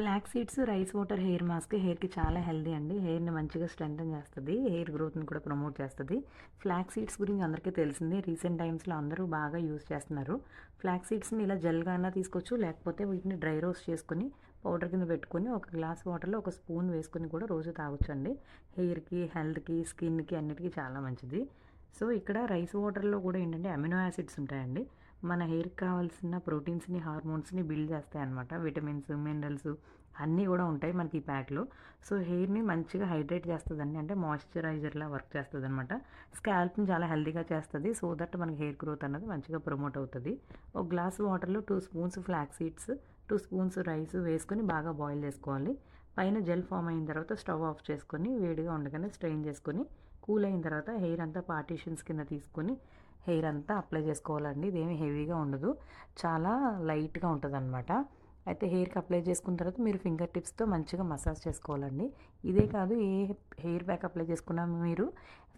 Flax seeds rice water hair mask హెయిర్కి చాలా healthy అండి. హెయిర్ని మంచిగా స్ట్రెంగ్తన్ చేస్తుంది. హెయిర్ గ్రోత్ని కూడా ప్రమోట్ చేస్తుంది. ఫ్లాక్ సీడ్స్ గురించి అందరికీ తెలిసిందే. రీసెంట్ టైమ్స్లో అందరూ బాగా యూజ్ చేస్తున్నారు. ఫ్లాక్ సీడ్స్ని ఇలా జల్గానా తీసుకోవచ్చు. లేకపోతే వీటిని డ్రై రోస్ట్ చేసుకుని పౌడర్ కింద పెట్టుకొని ఒక గ్లాస్ వాటర్లో ఒక స్పూన్ వేసుకుని కూడా రోజు తాగొచ్చు అండి హెయిర్కి హెల్త్కి స్కిన్కి అన్నిటికీ చాలా మంచిది. సో ఇక్కడ రైస్ వాటర్లో కూడా ఏంటంటే అమినో యాసిడ్స్ ఉంటాయండి. మన హెయిర్కి కావాల్సిన ప్రోటీన్స్ని హార్మోన్స్ని బిల్డ్ చేస్తాయి అనమాట విటమిన్స్ మినరల్స్ అన్నీ కూడా ఉంటాయి మనకి ఈ ప్యాక్లో సో హెయిర్ని మంచిగా హైడ్రేట్ చేస్తుందండి. అంటే మాయిశ్చరైజర్లా వర్క్ చేస్తుంది అనమాట స్కాల్ప్ని చాలా హెల్దీగా చేస్తుంది. సో దట్ మనకి హెయిర్ గ్రోత్ అన్నది మంచిగా ప్రమోట్ అవుతుంది. ఒక గ్లాస్ వాటర్లో two spoons flax seeds two spoons rice వేసుకొని బాగా బాయిల్ చేసుకోవాలి. పైన జెల్ ఫామ్ అయిన తర్వాత స్టవ్ ఆఫ్ చేసుకొని వేడిగా ఉండగానే స్ట్రెయిన్ చేసుకొని కూల్ అయిన తర్వాత హెయిర్ అంతా పార్టీషన్స్ కింద తీసుకొని హెయిర్ అంతా అప్లై చేసుకోవాలండి. ఇదేమి హెవీగా ఉండదు. చాలా లైట్గా ఉంటుంది అనమాట అయితే హెయిర్కి అప్లై చేసుకున్న తర్వాత మీరు ఫింగర్ టిప్స్తో మంచిగా మసాజ్ చేసుకోవాలండి. ఇదే కాదు ఏ హెయిర్ బ్యాక్ అప్లై చేసుకున్నా మీరు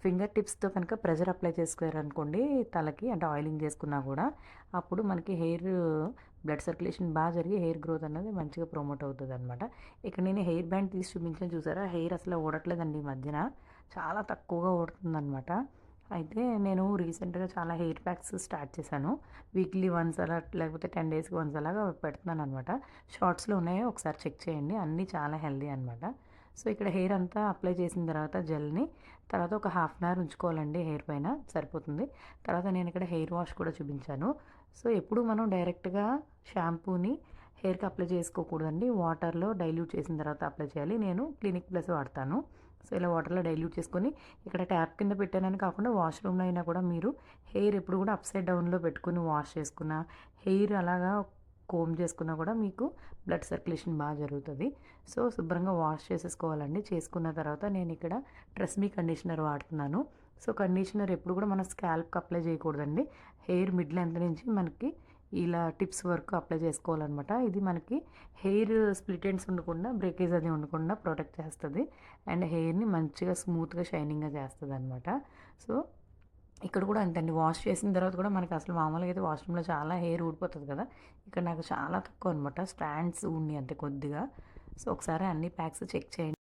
ఫింగర్ టిప్స్తో కనుక ప్రెజర్ అప్లై చేసుకోరనుకోండి తలకి అంటే ఆయిలింగ్ చేసుకున్నా కూడా అప్పుడు మనకి హెయిర్ బ్లడ్ సర్క్యులేషన్ బాగా జరిగి హెయిర్ గ్రోత్ అనేది మంచిగా ప్రమోట్ అవుతుంది అనమాట ఇక్కడ నేను హెయిర్ బ్యాండ్ తీసి చూపించాను చూసారా? హెయిర్ అసలు ఓడట్లేదండి ఈ మధ్యన. చాలా తక్కువగా ఓడుతుందన్నమాట. అయితే నేను రీసెంట్గా చాలా హెయిర్ ప్యాక్స్ స్టార్ట్ చేశాను. వీక్లీ వన్స్ అలా లేకపోతే టెన్ డేస్కి వన్స్ అలాగా పెడుతున్నాను అనమాట షార్ట్స్లో ఉన్నాయో ఒకసారి చెక్ చేయండి. అన్నీ చాలా హెల్దీ అనమాట సో ఇక్కడ హెయిర్ అంతా అప్లై చేసిన తర్వాత జెల్ని తర్వాత ఒక హాఫ్ అన్ అవర్ ఉంచుకోవాలండి హెయిర్ పైన సరిపోతుంది. తర్వాత నేను ఇక్కడ హెయిర్ వాష్ కూడా చూపించాను. సో ఎప్పుడు మనం డైరెక్ట్గా షాంపూని హెయిర్కి అప్లై చేసుకోకూడదండి. వాటర్లో డైల్యూట్ చేసిన తర్వాత అప్లై చేయాలి. నేను క్లినిక్ ప్లస్ వాడతాను. సో ఇలా వాటర్లో డైల్యూట్ చేసుకొని ఇక్కడ ట్యాప్ కింద పెట్టానని కాకుండా వాష్రూమ్లో అయినా కూడా మీరు హెయిర్ ఎప్పుడు కూడా అప్సైడ్ డౌన్లో పెట్టుకుని వాష్ చేసుకున్న హెయిర్ అలాగా కోమ్ చేసుకున్నా కూడా మీకు బ్లడ్ సర్క్యులేషన్ బాగా జరుగుతుంది. సో శుభ్రంగా వాష్ చేసేసుకోవాలండి. చేసుకున్న తర్వాత నేను ఇక్కడ ట్రెస్మీ కండిషనర్ వాడుతున్నాను. సో కండిషనర్ ఎప్పుడు కూడా మన స్కాల్ప్కి అప్లై చేయకూడదండి. హెయిర్ మిడ్ లెంత్ నుంచి మనకి ఇలా టిప్స్ వర్క్ అప్లై చేసుకోవాలన్నమాట. ఇది మనకి హెయిర్ స్ప్లిట్ ఎండ్స్ ఉండకుండా బ్రేకేజ్ అది ఉండకుండా ప్రొటెక్ట్ చేస్తుంది. అండ్ హెయిర్ని మంచిగా స్మూత్గా షైనింగ్గా చేస్తుంది అనమాట సో ఇక్కడ కూడా అంతండి. వాష్ చేసిన తర్వాత కూడా మనకి అసలు మామూలుగా అయితే వాష్రూమ్లో చాలా హెయిర్ ఊడిపోతుంది కదా. ఇక్కడ నాకు చాలా తక్కువ అనమాట స్టాండ్స్ ఉన్నాయి అంతే కొద్దిగా. సో ఒకసారి అన్ని ప్యాక్స్ చెక్ చేయండి.